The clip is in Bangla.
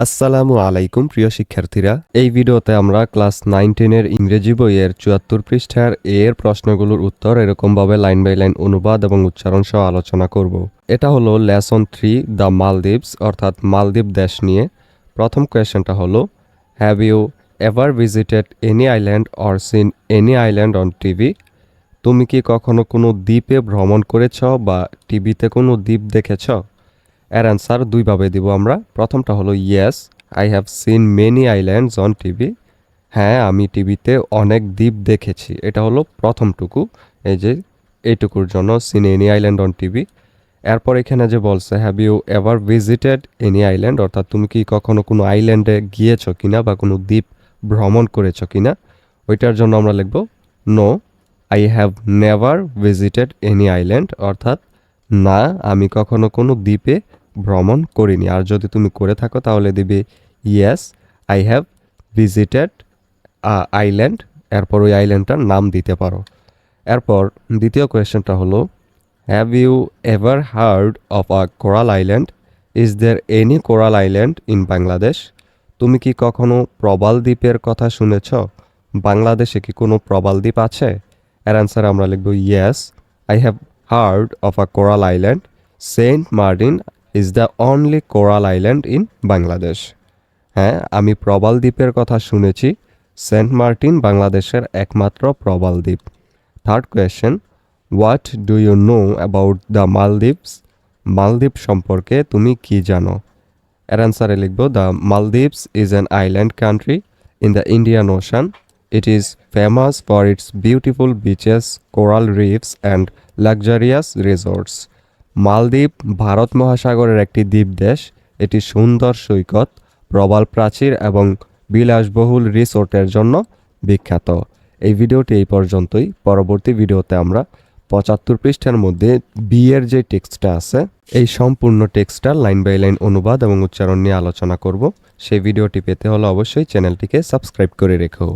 আসসালামু আলাইকুম, প্রিয় শিক্ষার্থীরা। এই ভিডিওতে আমরা ক্লাস নাইন টেনের ইংরেজি বইয়ের চুয়াত্তর পৃষ্ঠার এ এর প্রশ্নগুলোর উত্তর এরকমভাবে লাইন বাই লাইন অনুবাদ এবং উচ্চারণ সহ আলোচনা করব। এটা হলো লেসন থ্রি, দ্য মালদ্বীপস, অর্থাৎ মালদ্বীপ দেশ নিয়ে। প্রথম কোয়েশ্চেনটা হলো have you ever visited any island or seen any island on TV তুমি কি কখনো কোনো দ্বীপে ভ্রমণ করেছ বা টিভিতে কোনো দ্বীপ দেখেছ? এর অ্যান্সার দুইভাবে দিব আমরা। প্রথমটা হলো yes I have seen many islands on TV হ্যাঁ আমি টিভিতে অনেক দ্বীপ দেখেছি। এটা হলো প্রথমটুকু। এই যে, এইটুকুর জন্য seen any island on TV এরপর এখানে যে বলছে have you ever visited any island অর্থাৎ তুমি কি কখনো কোনো আইল্যান্ডে গিয়েছো কিনা বা কোনো দ্বীপ ভ্রমণ করেছ কিনা? ওইটার জন্য আমরা লিখব no I have never visited any island অর্থাৎ, না, আমি কখনো কোনো দ্বীপে ভ্রমণ করিনি। আর যদি তুমি করে থাকো, তাহলে দিবে yes I have visited island এরপর ওই আইল্যান্ডটার নাম দিতে পারো। এরপর দ্বিতীয় কোয়েশ্চেনটা হলো have you ever heard of a coral island is there any coral island in Bangladesh তুমি কি কখনো প্রবাল দ্বীপের কথা শুনেছ? বাংলাদেশে কি কোনো প্রবাল দ্বীপ আছে? এর অ্যান্সার আমরা লিখব yes I have heard of a coral island Saint Martin is the only coral island in Bangladesh হ্যাঁ আমি প্রবাল দ্বীপের কথা শুনেছি। সেন্ট মার্টিন বাংলাদেশের একমাত্র প্রবাল দ্বীপ। Third question what do you know about the Maldives Maldives সম্পর্কে তুমি কি জানো? এর অ্যান্সারে লিখব the Maldives is an island country in the Indian Ocean it is famous for its beautiful beaches coral reefs and luxurious resorts Maldives Bharat মহাসাগরের একটি দ্বীপ দেশ। এটি সুন্দর সৈকত, প্রবাল প্রাচীর এবং বিলাসবহুল রিসোর্টের জন্য বিখ্যাত। এই ভিডিওটি এই পর্যন্তই। পরবর্তী ভিডিওতে আমরা পঁচাত্তর পৃষ্ঠার মধ্যে বিয়ের যে টেক্সটটা আছে, এই সম্পূর্ণ টেক্সটটা লাইন বাই লাইন অনুবাদ এবং উচ্চারণ নিয়ে আলোচনা করব। সেই ভিডিওটি পেতে হলে অবশ্যই চ্যানেলটিকে সাবস্ক্রাইব করে রেখো।